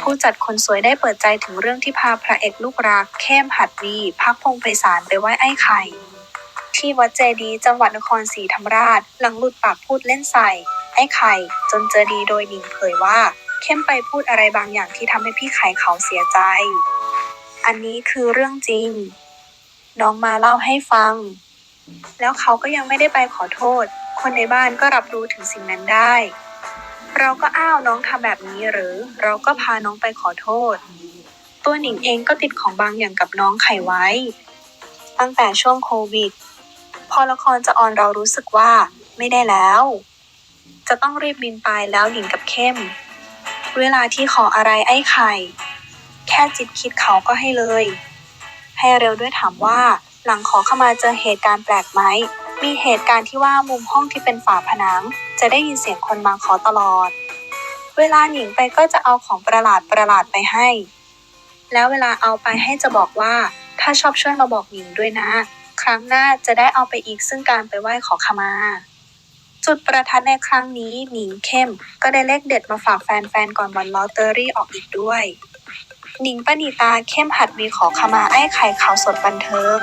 ผู้จัดคนสวยได้เปิดใจถึงเรื่องที่พาพระเอกลูกรัก เข้มหัดวี พักพงไพศาลไปไหว้ไอ้ไข่ ที่วัดเจดี จังหวัดนครศรีธรรมราช หลังหลุดปากพูดเล่นใส่ ไอ้ไข่ จนเจอดีโดยหนิงเผยว่า เข้มไปพูดอะไรบางอย่างที่ทำให้พี่ไข่เขาเสียใจ อันนี้คือเรื่องจริง น้องมาเล่าให้ฟัง แล้วเขาก็ยังไม่ได้ไปขอโทษ คนในบ้านก็รับรู้ถึงสิ่งนั้นได้ เราก็อ้าวน้องทำแบบนี้หรือ เราก็พาน้องไปขอโทษ ตัวหนิงเองก็ติดของบางอย่างกับน้องไขไว้ ตั้งแต่ช่วงโควิด พอละครจะออนเรารู้สึกว่าไม่ได้แล้ว จะต้องรีบบินไปแล้วหนิงกับเข้ม เวลาที่ขออะไรไอ้ไข่ แค่จิตคิดเขาก็ให้เลย ให้เร็วด้วยถามว่าหลังขอเข้ามาเจอเหตุการณ์แปลกไหม มีเหตุการณ์ที่ว่ามุมห้องที่เป็นฝาผนัง จะได้ยินเสียงคนมาขอตลอด เวลาหนิงไปก็จะเอาของประหลาดประหลาดไปให้ แล้วเวลาเอาไปให้จะบอกว่า ถ้าชอบช่วยมาบอกหนิงด้วยนะ ครั้งหน้าจะได้เอาไปอีกซึ่งการไปไหว้ขอขมา จุดประทัดในครั้งนี้หนิงเข้ม ก็ได้เลขเด็ดมาฝากแฟนๆก่อนวันลอตเตอรี่ออกอีกด้วยหนิงปณิตาเข้มหัดวีขอขมาไอ้ไข่ข่าวสดบันเทิง